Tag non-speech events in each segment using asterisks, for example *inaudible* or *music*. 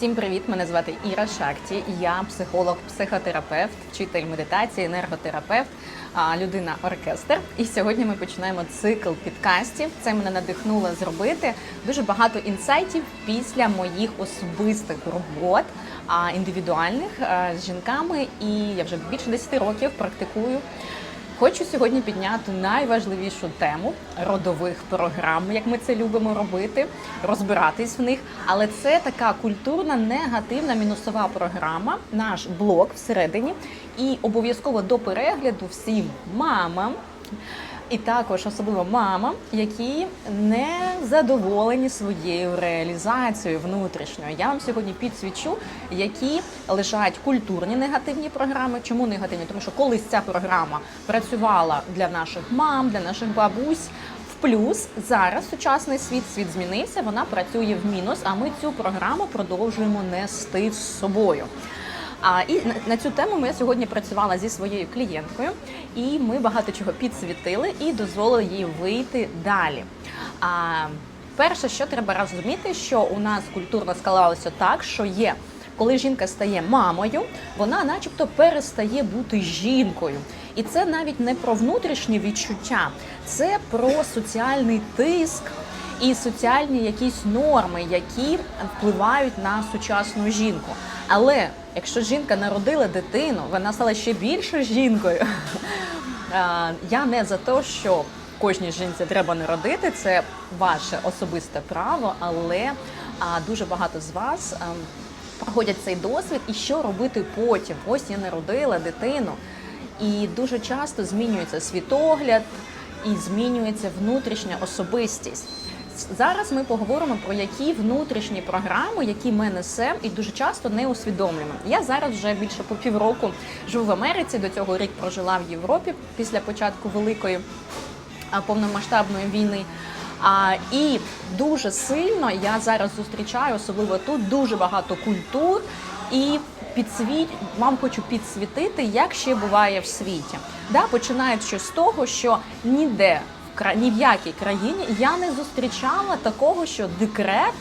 Всім привіт! Мене звати Іра Шакті. Я психолог, психотерапевт, вчитель медитації, енерготерапевт, людина оркестр. І сьогодні ми починаємо цикл підкастів. Це мене надихнуло зробити дуже багато інсайтів після моїх особистих робот індивідуальних з жінками. І я вже більше 10 років практикую. Хочу сьогодні підняти найважливішу тему родових програм, як ми це любимо робити, розбиратись в них. Але це така культурна негативна мінусова програма, наш блок всередині. І обов'язково до перегляду всім мамам. І також особливо мамам, які не задоволені своєю реалізацією внутрішньою. Я вам сьогодні підсвічу, які лежать культурні негативні програми. Чому негативні? Тому що колись ця програма працювала для наших мам, для наших бабусь. Плюс зараз сучасний світ, світ змінився, вона працює в мінус, а ми цю програму продовжуємо нести з собою. А і на, на цю тему я сьогодні працювала зі своєю клієнткою, і ми багато чого підсвітили і дозволили їй вийти далі. А перше, що треба розуміти, що у нас культурно склалося так, що є. Коли жінка стає мамою, вона, начебто, перестає бути жінкою, і це навіть не про внутрішні відчуття, це про соціальний тиск і соціальні якісь норми, які впливають на сучасну жінку. Але якщо жінка народила дитину, вона стала ще більше жінкою. *laughs* Я не за те, що кожній жінці треба народити, це ваше особисте право, але дуже багато з вас проходять цей досвід, і що робити потім? Ось я народила дитину, і дуже часто змінюється світогляд і змінюється внутрішня особистість. Зараз ми поговоримо про які внутрішні програми, які ми несемо, і дуже часто не усвідомлюємо. Я зараз вже більше по півроку живу в Америці. До цього рік прожила в Європі після початку великої повномасштабної війни. А, і дуже сильно я зараз зустрічаю, особливо тут, дуже багато культур і підсвіт вам хочу підсвітити, як ще буває в світі. Да, починаючи з того, що ніде ні в якій країні я не зустрічала такого, що декрет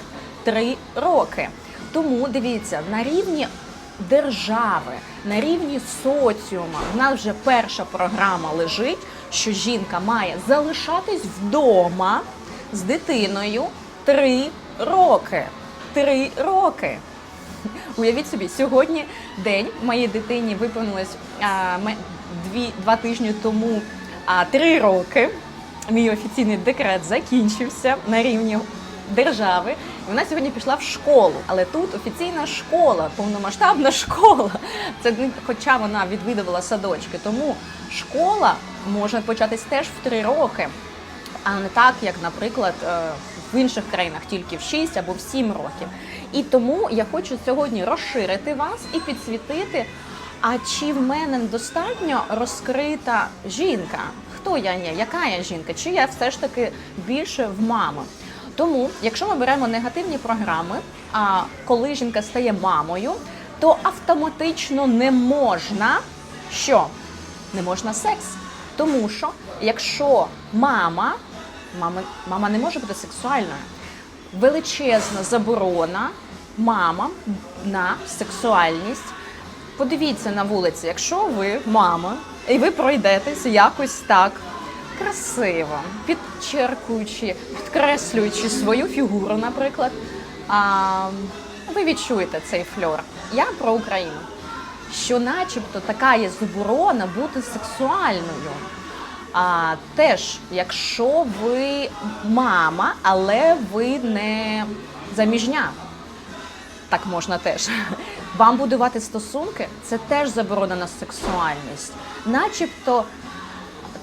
три роки. Тому дивіться, на рівні держави, на рівні соціума, в нас вже перша програма лежить, що жінка має залишатись вдома з дитиною три роки. Три роки. Уявіть собі, сьогодні день моїй дитині виповнилось а, дві, два тижні тому а, три роки. Мій офіційний декрет закінчився на рівні держави. І вона сьогодні пішла в школу. Але тут офіційна школа, повномасштабна *laughs* школа. Це хоча вона відвідувала садочки. Тому школа може початись теж в три роки а не так, як, наприклад, е, в інших країнах тільки в 6 або в 7 років. І тому я хочу сьогодні розширити вас і підсвітити. А чи в мене достатньо розкрита жінка? Хто я є? Яка я жінка? Чи я все ж таки більше в мами? Тому, якщо ми беремо негативні програми, а коли жінка стає мамою, то автоматично не можна що? Не можна секс. Тому що якщо мама, мама, мама не може бути сексуальною, величезна заборона мамам на сексуальність. Подивіться на вулиці, якщо ви мама, і ви пройдетесь якось так красиво, підчеркуючи, підкреслюючи свою фігуру, наприклад, а, ви відчуєте цей фльор. Я про Україну що начебто така є заборона бути сексуальною. А теж, якщо ви мама, але ви не заміжня, так можна теж. Вам будувати стосунки це теж заборонена сексуальність. Начебто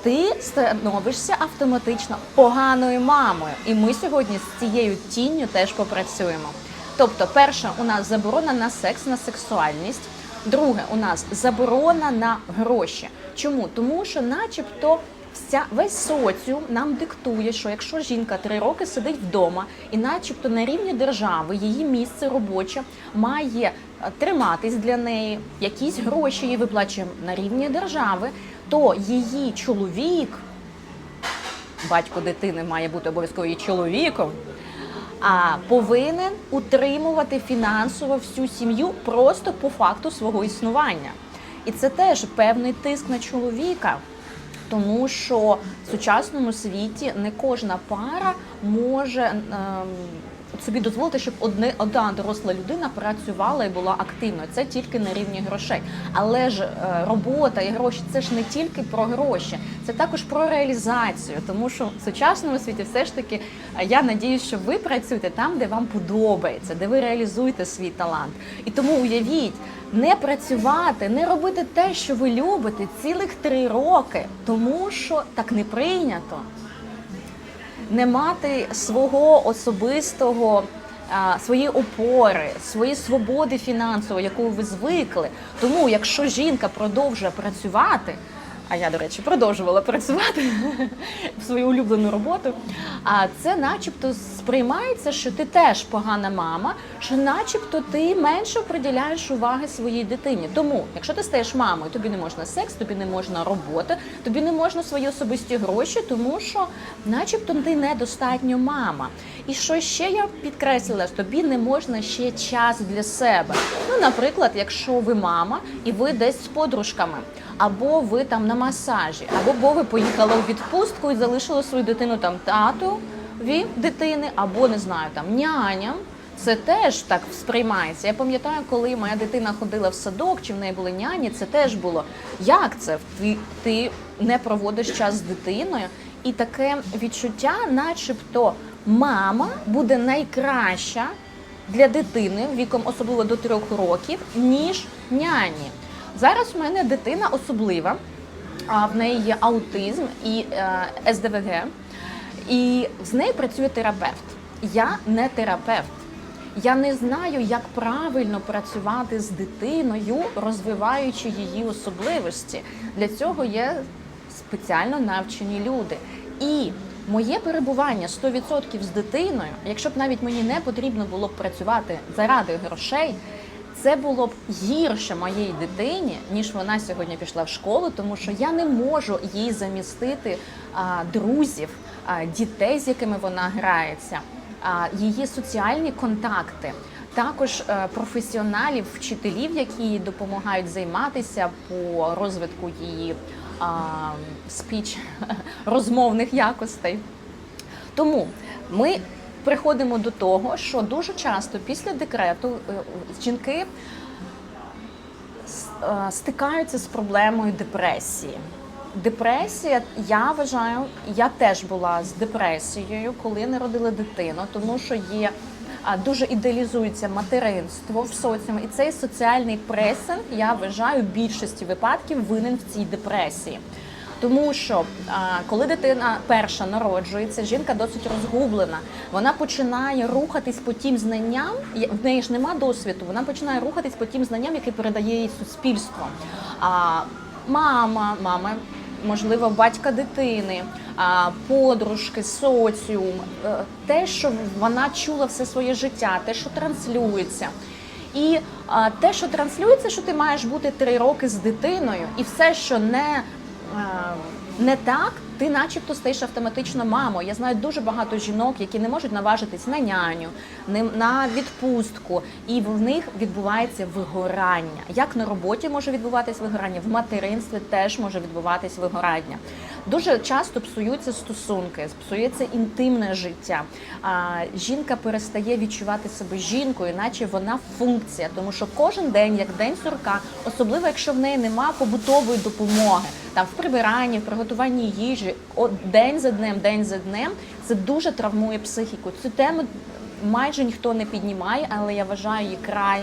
ти становишся автоматично поганою мамою. І ми сьогодні з цією тінню теж попрацюємо. Тобто, перше, у нас заборона на секс, на сексуальність. Друге, у нас заборона на гроші. Чому? Тому що, начебто, вся весь соціум нам диктує, що якщо жінка три роки сидить вдома, і, начебто, на рівні держави її місце робоче має е, триматись для неї, якісь гроші їй виплачує на рівні держави, то її чоловік, батько дитини має бути обов'язково її чоловіком. а повинен утримувати фінансово всю сім'ю просто по факту свого існування. І це теж певний тиск на чоловіка. Тому що в сучасному світі не кожна пара може ем, собі дозволити, щоб одне одна доросла людина працювала і була активною. Це тільки на рівні грошей. Але ж е, робота і гроші це ж не тільки про гроші, це також про реалізацію. Тому що в сучасному світі все ж таки е, я надіюсь, що ви працюєте там, де вам подобається, де ви реалізуєте свій талант. І тому уявіть. Не працювати, не робити те, що ви любите, цілих три роки, тому що так не прийнято не мати свого особистого. Свої опори, свої свободи фінансової, яку ви звикли. Тому, якщо жінка продовжує працювати, а я, до речі, продовжувала працювати в свою улюблену роботу, а це начебто сприймається, що ти теж погана мама, що начебто ти менше приділяєш уваги своїй дитині. Тому, якщо ти стаєш мамою, тобі не можна секс, тобі не можна робота, тобі не можна свої особисті гроші, тому що, начебто, ти недостатньо мама. І що ще я підкреслила, тобі не можна ще час для себе. Ну, наприклад, якщо ви мама і ви десь з подружками, або ви там на масажі, або бо ви поїхали у відпустку і залишили свою дитину там тату ві дитини, або не знаю, там няням. Це теж так сприймається. Я пам'ятаю, коли моя дитина ходила в садок, чи в неї були няні, це теж було. Як це? Ти, ти не проводиш час з дитиною, і таке відчуття, начебто, мама буде найкраща для дитини віком особливо до трьох років, ніж няні. Зараз в мене дитина особлива, а в неї є аутизм і е, СДВГ, і з нею працює терапевт. Я не терапевт. Я не знаю, як правильно працювати з дитиною, розвиваючи її особливості. Для цього є спеціально навчені люди. І моє перебування 100% з дитиною, якщо б навіть мені не потрібно було б працювати заради грошей, це було б гірше моїй дитині, ніж вона сьогодні пішла в школу, тому що я не можу їй замістити а, друзів, а, дітей, з якими вона грається, а, її соціальні контакти. Також е, професіоналів, вчителів, які їй допомагають займатися по розвитку її а, спіч *laughs* розмовних якостей. Тому ми приходимо до того, що дуже часто після декрету е, жінки е, стикаються з проблемою депресії. Депресія, я вважаю, я теж була з депресією, коли народила дитину, тому що є дуже ідеалізується материнство в соціумі, і цей соціальний пресинг, я вважаю, в більшості випадків винен в цій депресії. Тому що коли дитина перша народжується, жінка досить розгублена. Вона починає рухатись по тим знанням, в неї ж нема досвіду. Вона починає рухатись по тим знанням, які передає їй суспільство. А мама, мама, можливо, батька дитини, подружки, соціум, е, те, що вона чула все своє життя, те, що транслюється. І те, що транслюється, що ти маєш бути три роки з дитиною, і все, що не, не так, ти начебто стаєш автоматично мамою. Я знаю дуже багато жінок, які не можуть наважитись на няню, на відпустку, і в них відбувається вигорання. Як на роботі може відбуватись вигорання, в материнстві теж може відбуватись вигорання. Дуже часто псуються стосунки, псується інтимне життя. Жінка перестає відчувати себе жінкою, наче вона функція, тому що кожен день, як день сурка, особливо якщо в неї нема побутової допомоги, там в прибиранні, в приготуванні їжі, от день за днем, день за днем, це дуже травмує психіку. Цю тему майже ніхто не піднімає, але я вважаю її край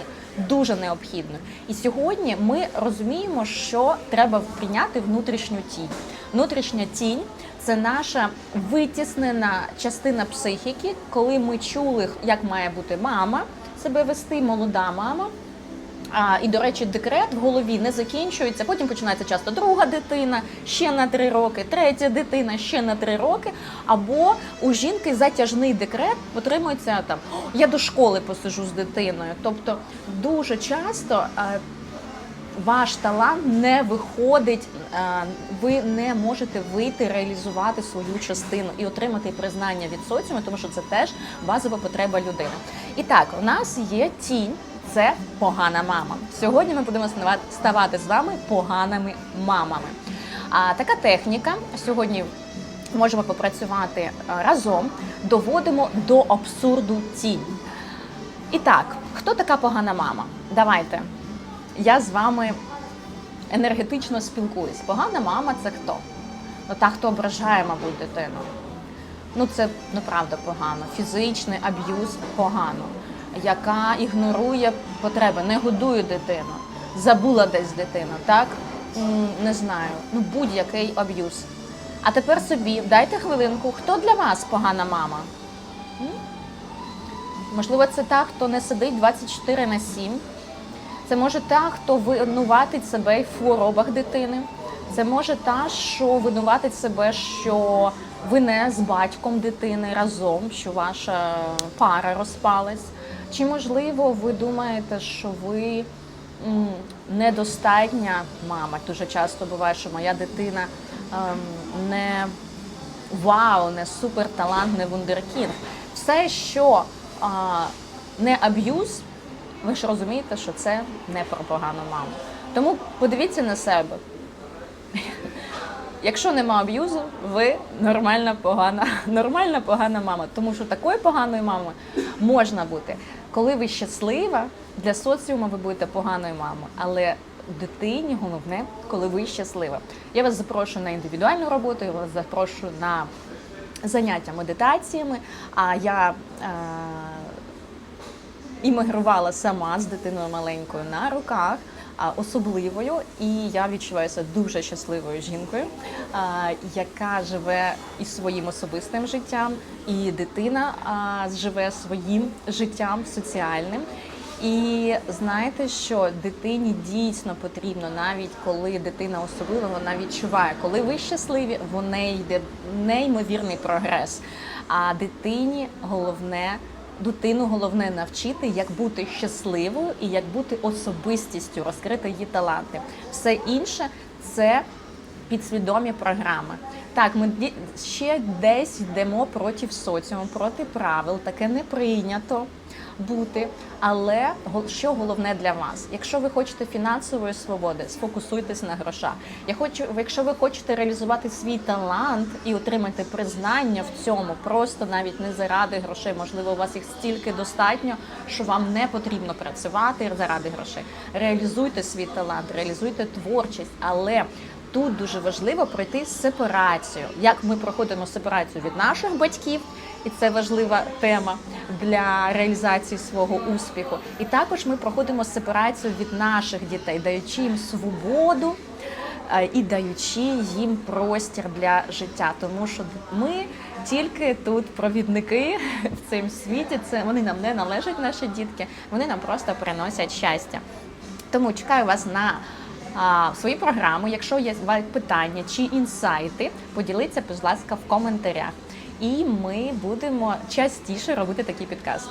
дуже необхідною. І сьогодні ми розуміємо, що треба прийняти внутрішню тінь. Внутрішня тінь це наша витіснена частина психіки, коли ми чули, як має бути мама себе вести, молода мама. А, і, до речі, декрет в голові не закінчується. Потім починається часто друга дитина ще на три роки, третя дитина ще на три роки. Або у жінки затяжний декрет отримується там я до школи посижу з дитиною. Тобто дуже часто е, ваш талант не виходить, е, ви не можете вийти, реалізувати свою частину і отримати признання від соціуму, тому що це теж базова потреба людини. І так, у нас є тінь. Це погана мама. Сьогодні ми будемо ставати- з вами поганими мамами. А така техніка сьогодні можемо попрацювати е, разом, доводимо до абсурду тінь. І так, хто така погана мама? Давайте. Я з вами енергетично спілкуюсь. Погана мама це хто? Ну, та, хто ображає, мабуть, дитину. Ну, це неправда погано. Фізичний аб'юз погано, яка ігнорує потреби, не годує дитину, забула десь дитину, так? Не знаю. Ну, будь-який аб'юз. А тепер собі дайте хвилинку, хто для вас погана мама? Можливо, це та, хто не сидить 24 на 7. Це може та, хто винуватить себе в хворобах дитини. Це може та, що винуватить себе, що ви не з батьком дитини разом, що ваша пара розпалась. Чи можливо ви думаєте, що ви недостатня мама? Дуже часто буває, що моя дитина ем, не вау, не суперталант, не вундеркінд. Все, що не аб'юз, ви ж розумієте, що це не про погану маму. Тому подивіться на себе. *laughs* Якщо нема аб'юзу, ви нормальна погана, *laughs* нормальна погана мама. Тому що такою поганою мамою можна бути. Коли ви щаслива, для соціуму ви будете поганою мамою, але дитині головне, коли ви щаслива. Я вас запрошую на індивідуальну роботу, я вас запрошую на заняття медитаціями. А я е, іммігрувала сама з дитиною маленькою на руках. Особливою, і я відчуваюся дуже щасливою жінкою, яка живе і своїм особистим життям, і дитина живе своїм життям соціальним. І знаєте, що дитині дійсно потрібно, навіть коли дитина особлива, вона відчуває, коли ви щасливі, в неї йде неймовірний прогрес. А дитині головне дитину головне навчити, як бути щасливою і як бути особистістю, розкрити її таланти. Все інше це підсвідомі програми. Так, ми ще десь йдемо проти соціуму, проти правил, таке не прийнято бути. Але що головне для вас? Якщо ви хочете фінансової свободи, сфокусуйтесь на грошах. Я хочу, якщо ви хочете реалізувати свій талант і отримати признання в цьому, просто навіть не заради грошей, можливо, у вас їх стільки достатньо, що вам не потрібно працювати заради грошей. Реалізуйте свій талант, реалізуйте творчість, але Тут дуже важливо пройти сепарацію. Як ми проходимо сепарацію від наших батьків, і це важлива тема для реалізації свого успіху. І також ми проходимо сепарацію від наших дітей, даючи їм свободу е, і даючи їм простір для життя. Тому що ми тільки тут провідники в цьому світі. Це вони нам не належать, наші дітки, вони нам просто приносять щастя. Тому чекаю вас на а, свою програму, Якщо є питання чи інсайти, поділіться, будь ласка, в коментарях. І ми будемо частіше робити такі підказки.